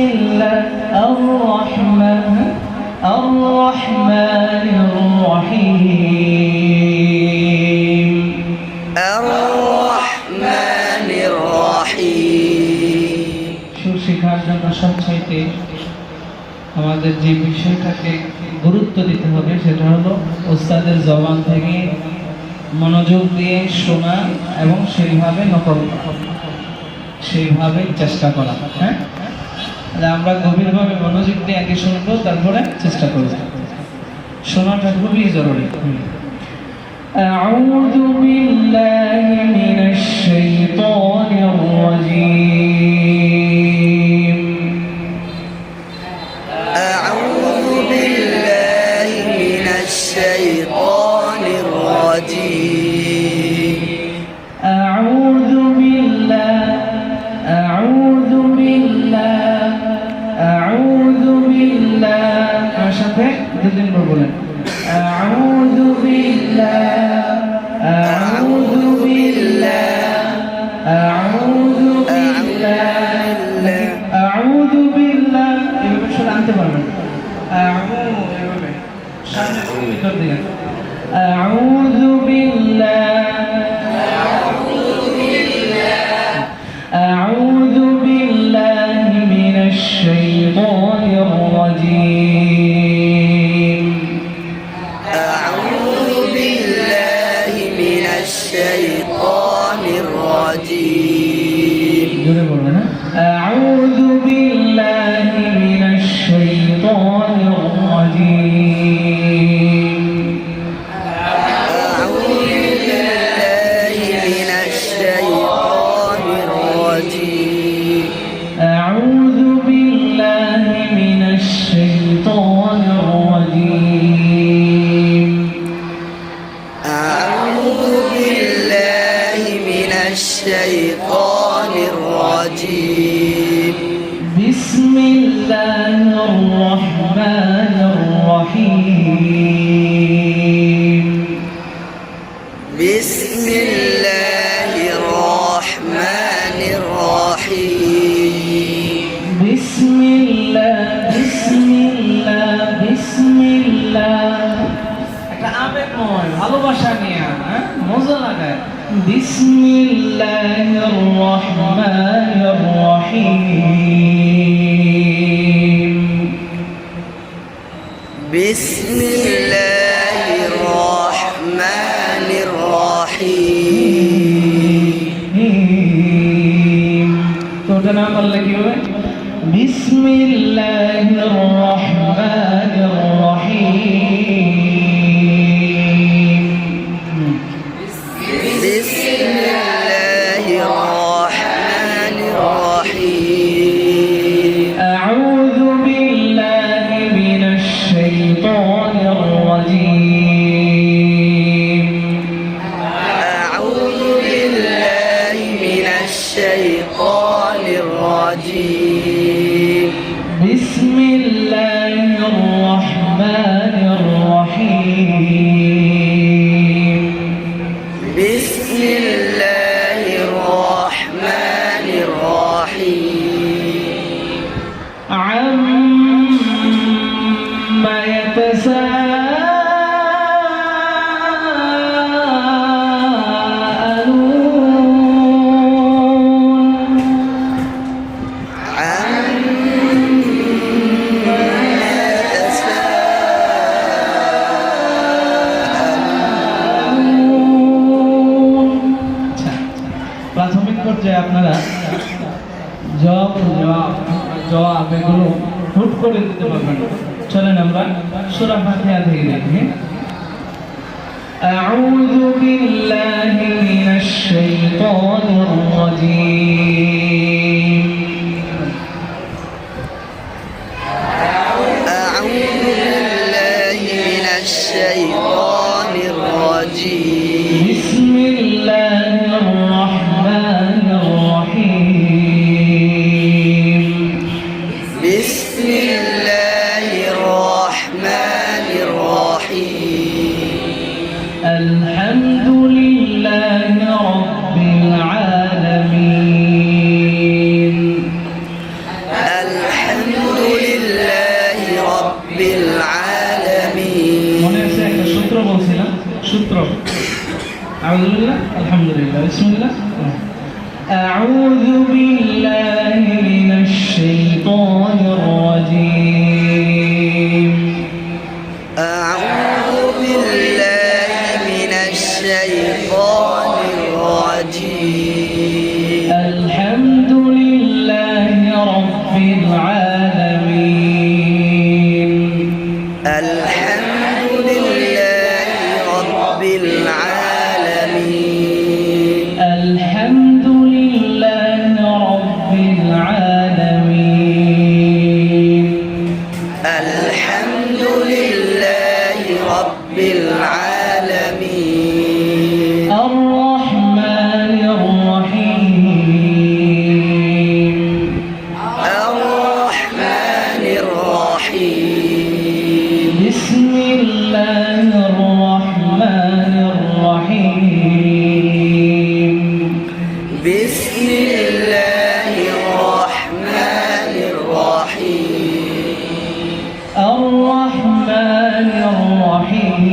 بسم الله الرحمن الرحمن الرحيم الرحمن الرحيم সুর শেখার জন্য সবচাইতে আমাদের যে বিষয়টাকে গুরুত্ব দিতে হবে সেটা হলো ওস্তাদের জবান থেকে মনোযোগ দিয়ে শোনা এবং সেইভাবে নকল করা। সেইভাবে চেষ্টা করা হ্যাঁ তাহলে আমরা গভীরভাবে মনোযোগ দিয়ে আগে শুনবো তারপরে চেষ্টা করব শোনাটা খুবই জরুরি أعوذ بالله من الشيطان الرجيم عشان দিদিন বলেন أعوذ بالله أعوذ بالله أعوذ بالله أعوذ بالله এভাবে শুনে আনতে পারবেন أعوذ এভাবে সামনে ভিতর দিকে أعوذ الرجيم أعوذ بالله من الشيطان الرجيم الشيطان الرجيم. بسم الله الرحمن الرحيم. بسم الله প্রেমময় ভালোবাসা নিয়ে হ্যাঁ মজা লাগায় বিসমিল্লাহির রহমানির রহিম বিসমিল্লাহির রহমানির রহিম তোটা নাম বললে কি হবে বিসমিল্লাহির রহমানির যাওয়া আবেগগুলো হুট করে দিতে পারবেন। চলেন আমরা সুরা ফাতিহা থেকে দেখি। أعوذ بالله من الشيطان الرجيم أعوذ بالله الحمد لله بسم الله. أعوذ بالله من الشيطان الرجيم. Amen.